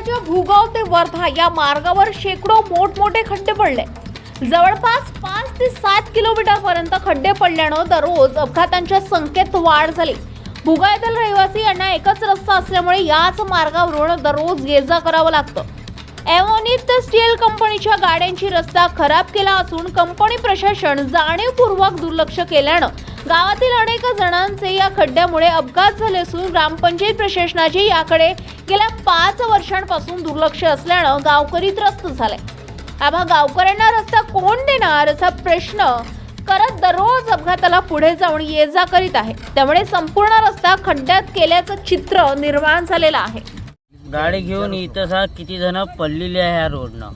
महाराष्ट्राच्या भूगाव ते वर्धा या मार्गावर शेकडो मोठमोठे खड्डे पडले. जवळपास पाच ते सात किलोमीटर पर्यंत खड्डे पडल्यानं दररोज अपघातांच्या संख्येत वाढ झाली. भुगा येथील रहिवासी यांना एकच रस्ता असल्यामुळे याच मार्गावरून दररोज ये जा करावं लागतं. एव्हॉनित स्टील कंपनीच्या गाड्यांची रस्ता खराब केला असून कंपनी प्रशासन जाणीवपूर्वक दुर्लक्ष केल्यानं गावातील अनेक जणांचे या खड्ड्यामुळे अपघात झाले असून ग्रामपंचायत प्रशासनाचे याकडे गेल्या पाच वर्षांपासून दुर्लक्ष असल्यानं गावकरी त्रस्त झाले. आम्हा गावकऱ्यांना रस्ता कोण देणार असा प्रश्न करत दररोज अपघाताला पुढे जाऊन ये जा करीत आहे. त्यामुळे संपूर्ण रस्ता खड्ड्यात केल्याचं चित्र निर्माण झालेलं आहे. गाडी घेऊन इथं सा किती जण पडलेले आहे ह्या रोडनं.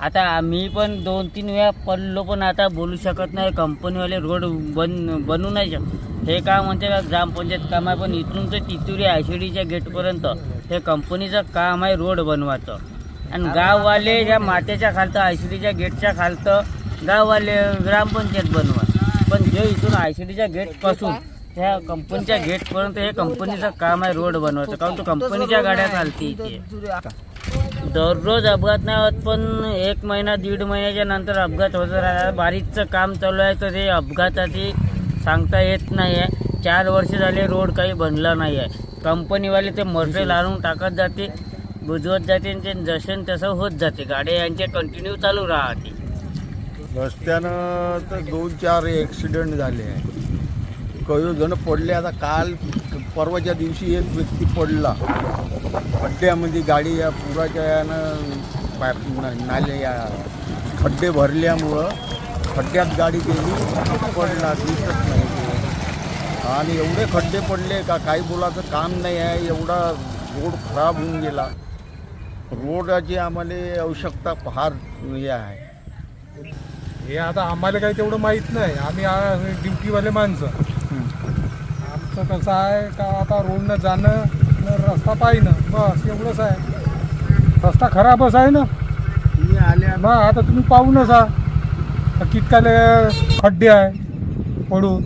आता आम्ही पण दोन तीन वेळा पडलो पण आता बोलू शकत नाही. कंपनीवाले रोड बन बनू नाही शकत. हे काम म्हणते का ग्रामपंचायत काम आहे पण इथून तर तितुरी आयशिडीच्या गेटपर्यंत हे कंपनीचं काम आहे रोड बनवायचं. आणि गाववाले ह्या मातेच्या खालतं आयशिडीच्या गेटच्या खालतं गाववाले ग्रामपंचायत बनवा. पण जे इथून आयशिडीच्या गेटपासून ह्या कंपनीच्या गेटपर्यंत हे कंपनीचं काम आहे रोड बनवायचं. कारण तो कंपनीच्या गाड्या चालती इथे. दररोज अपघात नाही होत पण एक महिना दीड महिन्याच्या नंतर अपघात होत राहतात बारीकचं काम चालू आहे तर ते अपघाताची सांगता येत नाही आहे चार वर्ष झाले रोड काही बनला नाही आहे कंपनीवाले ते मटेरियल आणून टाकत जाते बुजवत जाते आणि ते जसं तसं होत जाते. गाड्या यांचे कंटिन्यू चालू राहते. रस्त्यानं तर दोन चार ॲक्सिडेंट झाले. आहे काही पडले. आता काल परवाच्या दिवशी एक व्यक्ती पडला. खड्ड्यामध्ये गाडी या पुराच्या यानं पाय नाले या खड्डे भरल्यामुळं खड्ड्यात गाडी गेली. पडला दिसत नाही आणि एवढे खड्डे पडले का काही बोलाचं काम नाही आहे. एवढा रोड खराब होऊन गेला. रोडाची आम्हाला आवश्यकता फार हे आहे. हे आता आम्हाला काही तेवढं माहीत नाही. आम्ही ड्युटीवाले माणसं. आमचं कसं आहे का आता रोडनं जाणं न रस्ता पाहिणं बस एवढंच आहे. रस्ता खराबच आहे ना? तुम्ही आल्या मग आता तुम्ही पाहूनच हा कितकाले खड्डे आहे पडून.